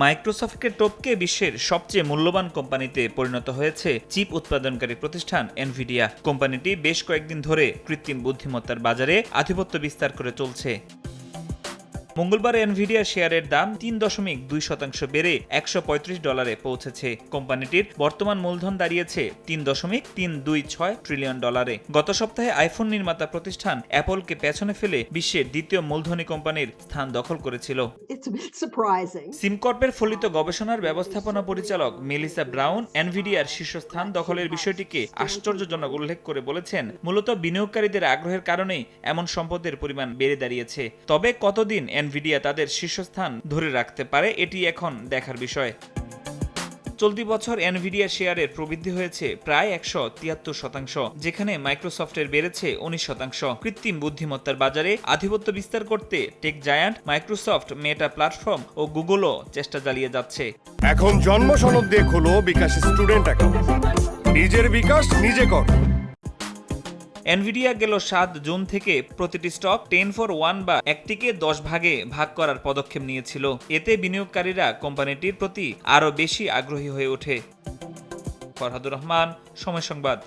মাইক্রোসফটকে টপকে বিশ্বের সবচেয়ে মূল্যবান কোম্পানিতে পরিণত হয়েছে চিপ উৎপাদনকারী প্রতিষ্ঠান এনভিডিয়া। কোম্পানিটি বেশ কয়েকদিন ধরে কৃত্রিম বুদ্ধিমত্তার বাজারে আধিপত্য বিস্তার করে চলছে। মঙ্গলবার এনভিডিয়া শেয়ারের দাম তিন দশমিক দুই শতাংশ বেড়ে একশো পঁয়ত্রিশ ডলারে পৌঁছেছে। কোম্পানিটির বর্তমান মূলধন দাঁড়িয়েছে তিন দশমিক তিন দুই ছয় ট্রিলিয়ন ডলারে গত সপ্তাহে আইফোন নির্মাতা প্রতিষ্ঠান অ্যাপলকে পেছনে ফেলে বিশ্বের দ্বিতীয় মূলধনী কোম্পানির স্থান দখল করেছিল. সিমকর্পের ফলিত গবেষণার ব্যবস্থাপনা পরিচালক মেলিসা ব্রাউন এনভিডিয়ার শীর্ষস্থান দখলের বিষয়টিকে আশ্চর্যজনক উল্লেখ করে বলেছেন মূলত বিনিয়োগকারীদের আগ্রহের কারণে এমন সম্পদের পরিমাণ বেড়ে দাঁড়িয়েছে। তবে কতদিন এনভিডিয়া তাদের শীর্ষস্থান ধরে রাখতে পারে, এটি এখন দেখার বিষয়। চলতি বছর এনভিডিয়া শেয়ারের প্রবৃদ্ধি হয়েছে প্রায় একশো তিয়াত্তর শতাংশ, যেখানে মাইক্রোসফটের বেড়েছে উনিশ শতাংশ। কৃত্রিম বুদ্ধিমত্তার বাজারে আধিপত্য বিস্তার করতে tech giant, Microsoft, Meta platform ও গুগলও চেষ্টা চালিয়ে যাচ্ছে। এখন জন্ম সনদ দিয়ে খোলো বিকাশ স্টুডেন্ট অ্যাকাউন্ট। নিজের বিকাশ নিজে কর। এনভিডিয়া গেল সাত জুন থেকে প্রতিটি স্টক টেন ফর ওয়ান বা একটিকে দশ ভাগে ভাগ করার পদক্ষেপ নিয়েছিল। এতে বিনিয়োগকারীরা কোম্পানিটির প্রতি আরও বেশি আগ্রহী হয়ে ওঠে। ফরহাদুর রহমান, সময় সংবাদ।